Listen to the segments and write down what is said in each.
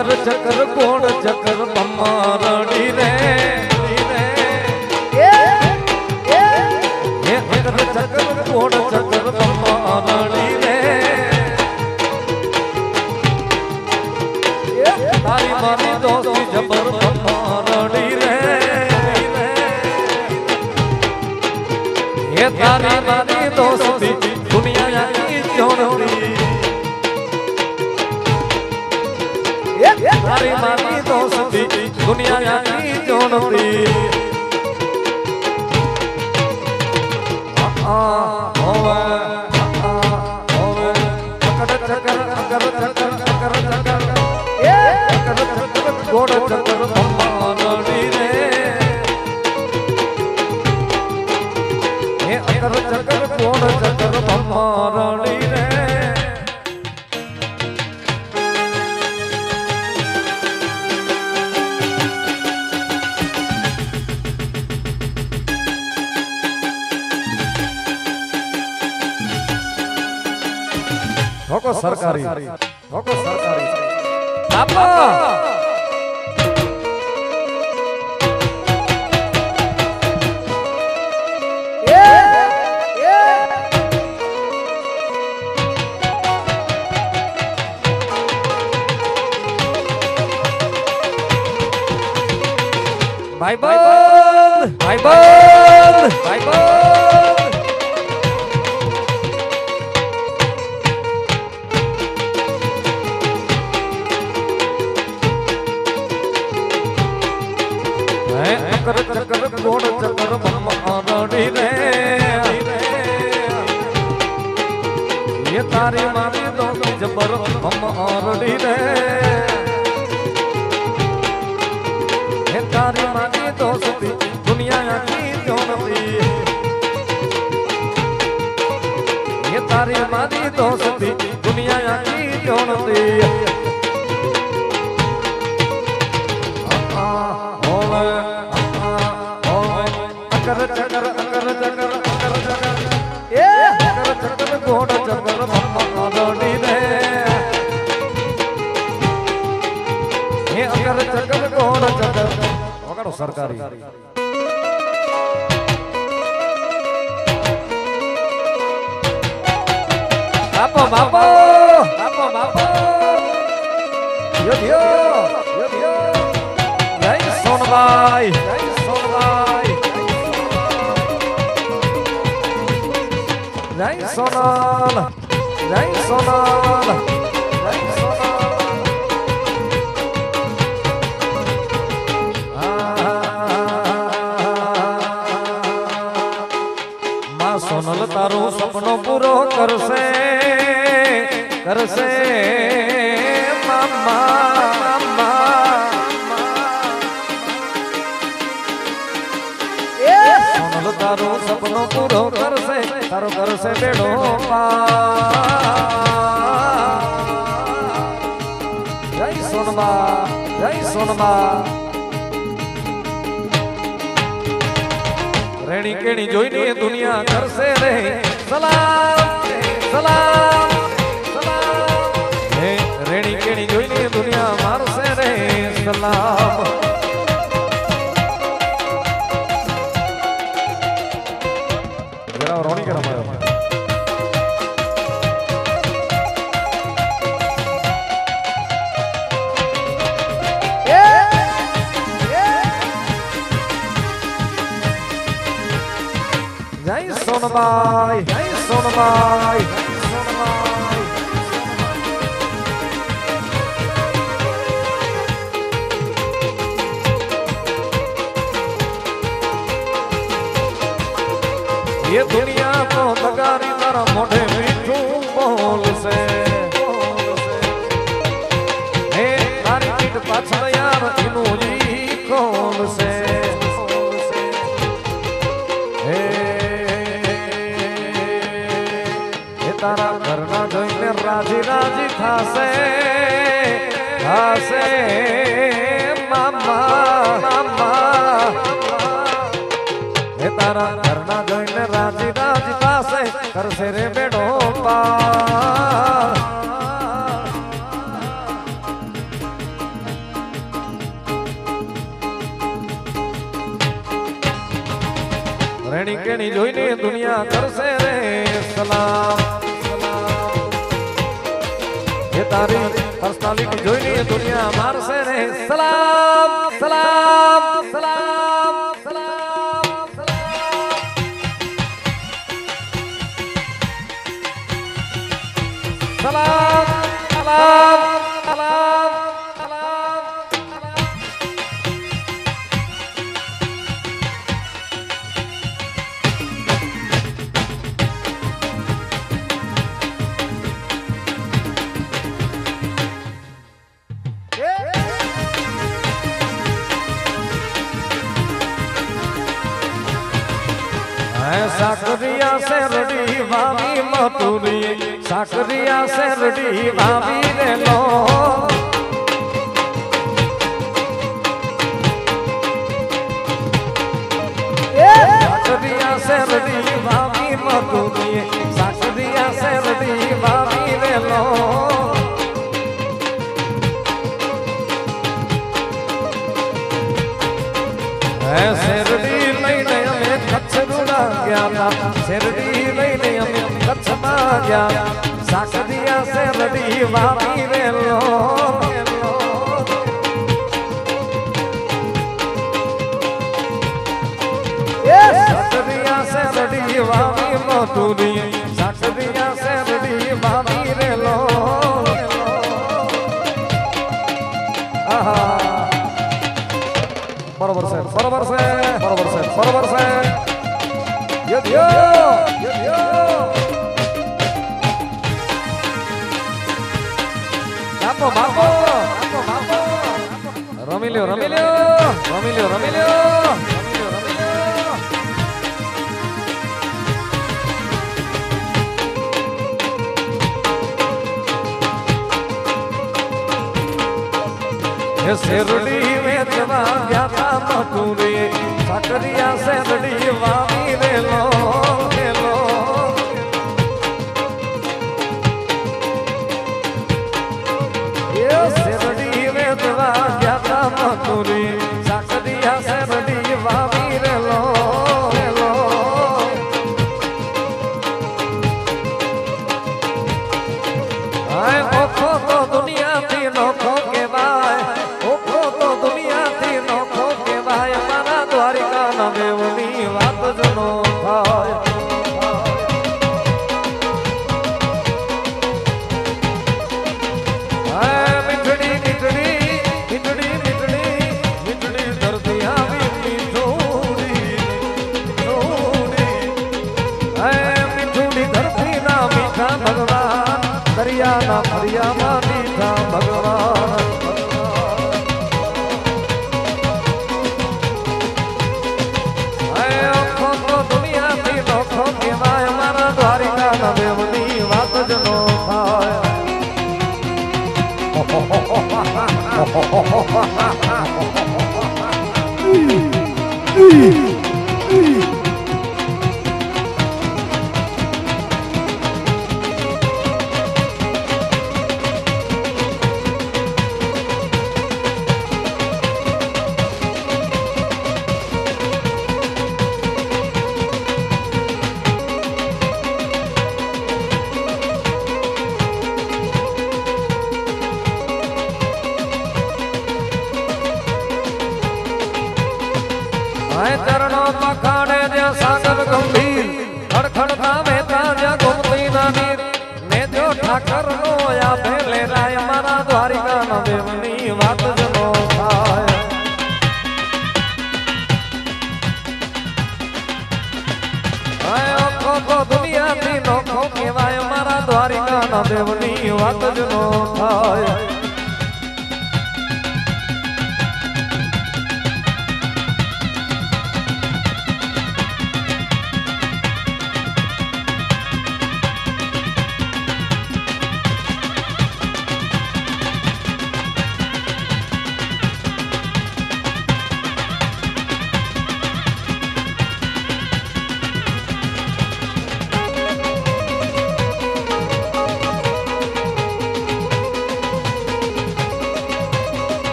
અકર ચકર કોણ ચકર તમારડી રે? ચકર કોણ ચકર તમારડી ધોકો સરકારી. ધોકો સરકારી. બાપા! ભાઈ બંધ એ તારી મારી દો જબર મમ્માડી રે. હે તારી મારી દોસ્તી દુનિયા આખી જોનતી હે તારી મારી દોસ્તી દુનિયા આખી જોનતી સરકારી. બાપો બાપો બાપો બાપો યો યો. યો યો જય સોનભાઈ જય સોનભાઈ જય સોનલ. જય સોનલ. જય સોનલ. માં સોનલ તારું સપનો પૂરો કરશે કરશે. મામા તારું સપનો પૂરો કરશે તારો કરશે બેડો જય સોનમા જય સોનબા રેણી કેણી જોઈને દુનિયા કરશે રે. સલામ સલામ સલામ. હે રેણી કેણી જોઈને દુનિયા મારશે રે. સલામ. Sonamai, ये दुनिया तो नगारी तारा मोढ़े मीठू बोल से हे तारी पीठ पाछड़ यार इनू जी कौन से રાજી રાજી થાશે થાશે, મામા મામા. હે તારા ઘરના જોઈને રાજી રાજી થાશે, કરશે રે એ તારી પર્સનાલિટી જોઈને દુનિયા મારશે ને. સલામ સલામ સલામ. સાકરિયા શેરડી વાવી મતુરી સાકરિયા શેરડી વાવી રે લો સાકરિયા શેરડી વાવી મતુરી ગયા શેરડી લઈને અમે કચ્છમાં ગયા સાકરિયા શેરડી વાવી રેલો સાકરિયા શેરડી વાવી મધુરી રમી લ્યો રમી લ્યો રમી લ્યો રમી લ્યો શેરડી વેચવા વ્યાપા મધુરે કરિયા સે દડી વાવી રે લો. નો થાય. મીઠડી મીઠડી મીઠડી મીઠડી મીઠડી ધરતી આવી મીઠોડી મીઠોડી હે મીઠુડી ધરતી ના મીઠા ભગવાન દરિયાના Mm-hmm. ઠાકર નો આપે લેરાય મારા દ્વારિકા ના દેવની વાત જ નો થાય. આખો તો દુનિયાથી નોખો કહેવાય, મારા દ્વારિકા ના દેવની વાત જ નો થાય.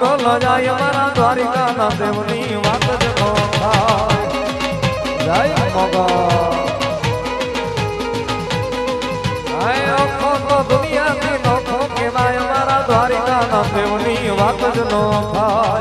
મોગલ જાય મારા દ્વારિકાના દેવની વાત જ નો થાય. જય તો દુનિયાથી નોખો કહેવાય દેવની વાત જ થાય.